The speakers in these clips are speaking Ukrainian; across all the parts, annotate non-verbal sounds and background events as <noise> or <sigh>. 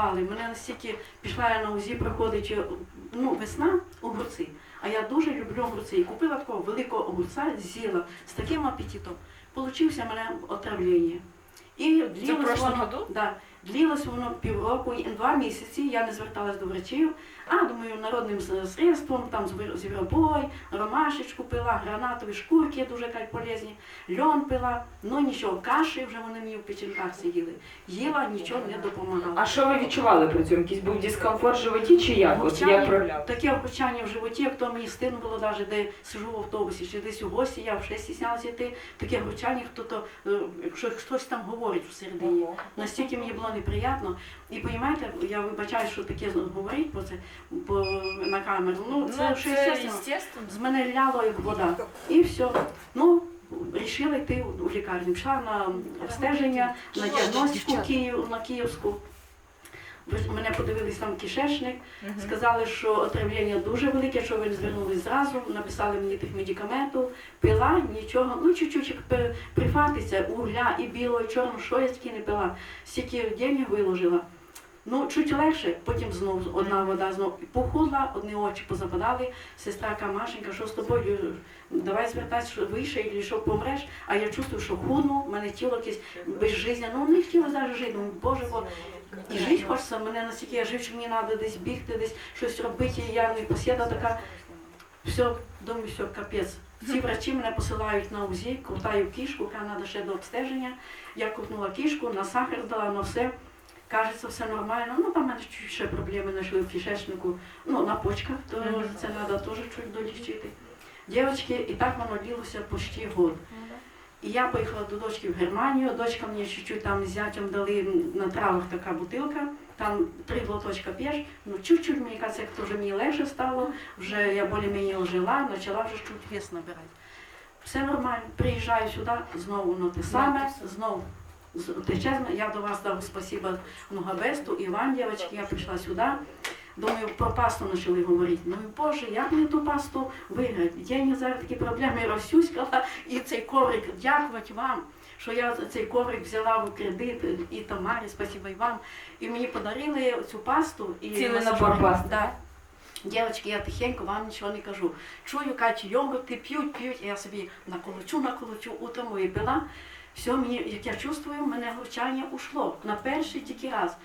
Але мене настільки пішла я на УЗІ, проходить ну, весна огурці. А я дуже люблю огурці. І купила такого великого огурця, з'їла з таким апетитом. Получився мене отравлення. І длилось воно, году? да, длилось воно півроку, два місяці. Я не зверталась до врачів. А думаю, народним средством, там звіробой, ромашечку пила, гранатові шкурки дуже кажуть, полезні, льон пила, ну нічого, каші вже вони мені в печінках сиділи. Їла, нічого не допомагало. А що ви відчували при цьому? Якийсь був дискомфорт в животі чи як? От Гурчання, як про... таке обурчання в животі, як то мені стидно було навіть, де сижу в автобусі, чи десь у гості, я вже стіснялася йти, таке гурчання, хто то, е, якщо хтось там говорить всередині. Ого. Настільки мені було неприємно. І розумієте, я вибачаю, що таке говорить про це по, на камеру. Ну, це Ну, це естественно. З мене ляло як вода. І все. Ну, вирішила йти у лікарню. Пішла на обстеження, на діагностику Київ, на Київську. Мене подивились там кишечник, сказали, що отравлення дуже велике, що ви звернулись зразу, написали мені тих медикаментів, пила, нічого, ну чуть-чуть прифатися, угля і білого, і чорного, що я стільки не пила, стільки денег виложила. Ну, чуть легше, потім знову одна вода знов похудла, одні очі позападали. Сестра Камашенька, що з тобою? Давай звертайся, що вище, і що помреш. А я чувствую, що худну, в мене тіло якесь безжизненне. Ну, не хотіла навіть жити. Думаю, Боже, бо і жити хочеться, мене настільки я жив, що мені треба десь бігти, десь щось робити. І я не посіда така. Все, думаю, все, капець. Всі врачі мене посилають на УЗІ, крутаю кішку, яка треба ще до обстеження. Я крутнула кішку, на сахар здала, на все. Кажеться, все нормально. Ну, там в мене чуть ще проблеми знайшли в кишечнику, ну, на почках, то Мгм. це треба теж чуть долічити. Дівчатки, і так воно ділося почти год. І я поїхала до дочки в Германію. Дочка мені чуть-чуть там з зятям дали на травах така бутилка. Там три глоточка п'єш. Ну чуть-чуть мені кажеться, як вже мені легше стало. Вже я більш-менш жила, почала вже чуть вес набирати. Все нормально. Приїжджаю сюди, знову воно те саме, знову. Чесно, я до вас дав спасибо Нугабесту і вам, дівчатки, я прийшла сюди. Думаю, про пасту почали говорити. Ну Боже, як мені ту пасту виграти? Я не зараз такі проблеми розсюськала, і цей коврик, дякувати вам, що я цей коврик взяла в кредит, і Тамарі, спасибо і вам. І мені подарили цю пасту. І Цілий набор пасти. Да. Дівчатки, я тихенько вам нічого не кажу. Чую, кажуть, йогурти п'ють, п'ють, і я собі наколочу, наколочу, утром випила. Все, мені, як я чувствую, мене гурчання ушло. На перший тільки раз.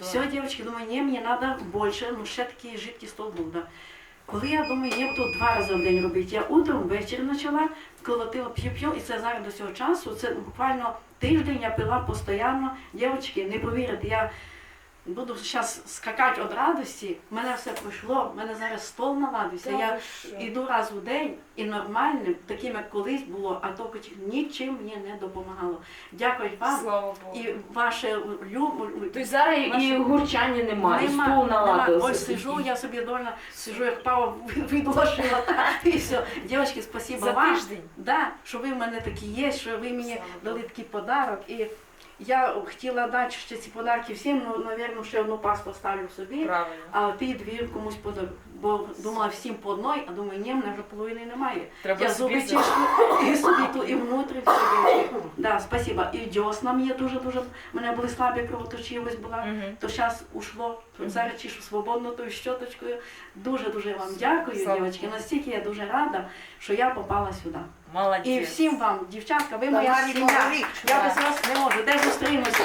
Все, дівчатки, думаю, ні, мені треба більше, ну ще такий жидкий стол був. Да. Коли я думаю, я буду два рази в день робити, я утром, ввечері почала, колотила п'ю-п'ю, і це зараз до цього часу, це буквально тиждень я пила постійно. Дівчатки, не повірите, я буду зараз скакати від радості, в мене все пройшло, в мене зараз стол наладився. Я іду раз у день і нормальним, таким як колись було, а то нічим мені не допомагало. Дякую вам. Слава Богу. І ваше люб... Тобто зараз і гурчання немає, і стул наладився. Ось сижу, я собі довольна сижу, як пава відложила. <laughs> І все. Дівчатки, спасибо За вам. тиждень. Да, що ви в мене такі є, що ви мені дали такий подарок. І я хотіла дати ще ці подарки всім, ну, мабуть, ще одну пасту ставлю собі, Правильно. а ті дві комусь подарую. Бо думала всім по одній, а думаю, ні, мене вже половини немає. Треба Я собі зуби взяти. і собі ту, і внутрі все дівчатки. Да, спасибо. І дьосна мені дуже-дуже, мене були слабі, кровоточивість була Мгм. то зараз ушло. Зараз чишу свободно тою щоточкою. Дуже-дуже вам дякую, Слава дівчатки. Богу. Настільки я дуже рада, що я попала сюди. Молодець. І всім вам, дівчатка, ви моя Тамарі сім'я. Я без вас не можу. Де зустрінемося,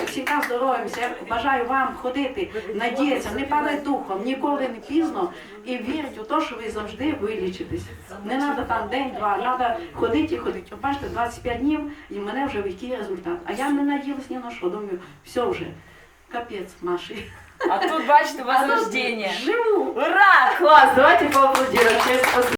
здоров'ямося. Я бажаю вам ходити, надіятися, не падай духом, ніколи не пізно і вірити у те, що ви завжди вилічитесь. Не треба там день-два, треба ходити і ходити. Бачите, 25 днів і в мене вже який результат. А я не надіялась ні на що. Думаю, все вже. Капець, Маші. А тут, бачите, возрождение. Живу. Ура! Клас! Давайте раз